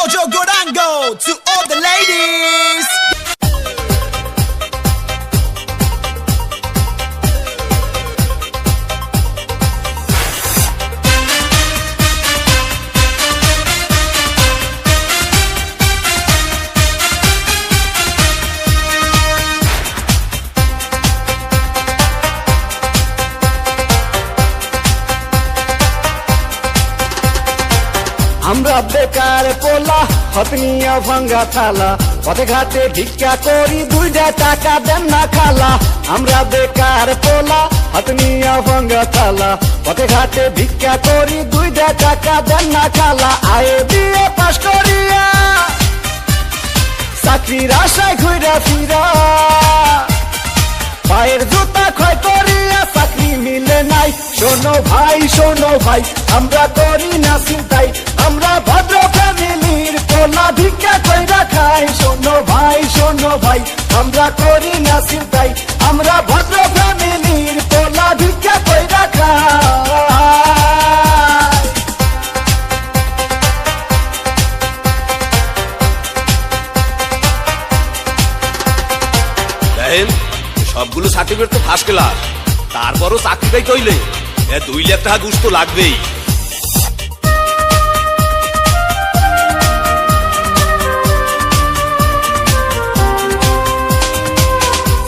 Mojo Gorango to all the ladies. আমরা বেকার পোলা হতনিয়া ভাঙ্গা থালা, পথে ঘাটে ভিক্ষা করি দুইটা টাকা দেন না খালা। আমরা বেকার পোলা হতনিয়া ভাঙ্গা থালা, পথে ঘাটে ভিক্ষা করি দুইটা টাকা দেন না খালা। আয়ে বিয়ে পাশ করিয়া, চাকরির আশায় ঘুরা ফিরা। পায়ের জুতা ক্ষয় শোনো ভাই শোনো ভাই, আমরা করি না চিন্তাই আমরা ভদ্র ফ্যামিলির কোলা ভিক্ষা কইরা খাই। শোনো ভাই শোনো ভাই, আমরা করি না চিন্তাই আমরা ভদ্র ফ্যামিলির কোলা ভিক্ষা কইরা খাই। সবগুলো সার্টিফিকেট তো ফার্স্ট ক্লাস তারপরও চাকরিটাই কইলে দুই লাখ টাকা ঘুষ তো লাগবেই।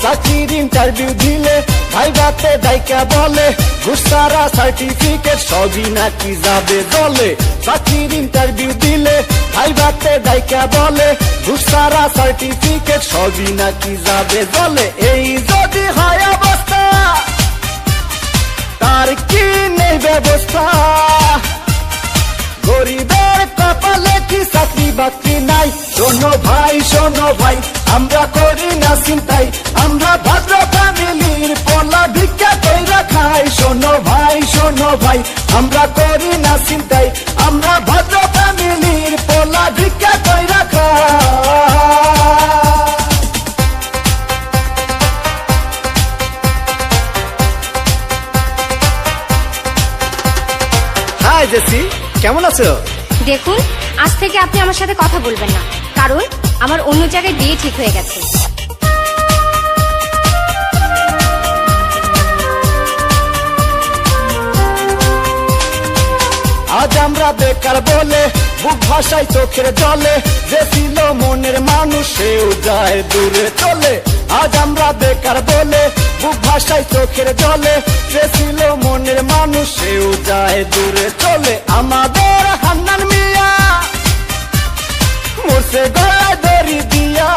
চাকরির ইন্টারভিউ দিলে ভাই বাতে দায়িকা বলে, ঘুষারা সার্টিফিকেট সবই নাকি যাবে দলে। চাকরির ইন্টারভিউ দিলে ভাই বাতে দায়িকা বলে, ঘুষারা সার্টিফিকেট সবই নাকি যাবে দলে। এই যদি হয় অবস্থা নেই হাই জেসি। কেমন আছো? দেখুন আজ থেকে আপনি আমার সাথে কথা বলবেন না কারণ আমার অন্য জায়গায় বিয়ে ঠিক হয়ে গেছে। আজ আমরা বেকার বলে বুক ভাষায় চোখের জলে যে ছিল মনের মানুষ সেও যায় দূরে চলে। আজ আমরা বেকার বলে বুক ভাষায় চোখের জলে যে ছিল মনের মানুষ, সেও যায় দূরে চলে। আমাদের হান্নান মিয়া মোরসে গলায় দড়ি দিয়া।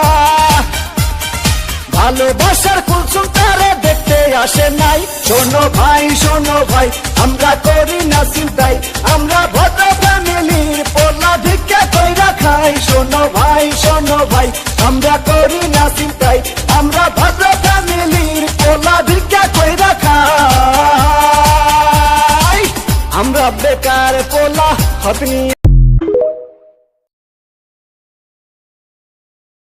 ভালোবাসার কুলসুম তারে দেখতে আসে নাই। শোনো ভাই শোনো ভাই, আমরা করি না চিন্তাই আমরা আমরা বেকার পোলা হতনি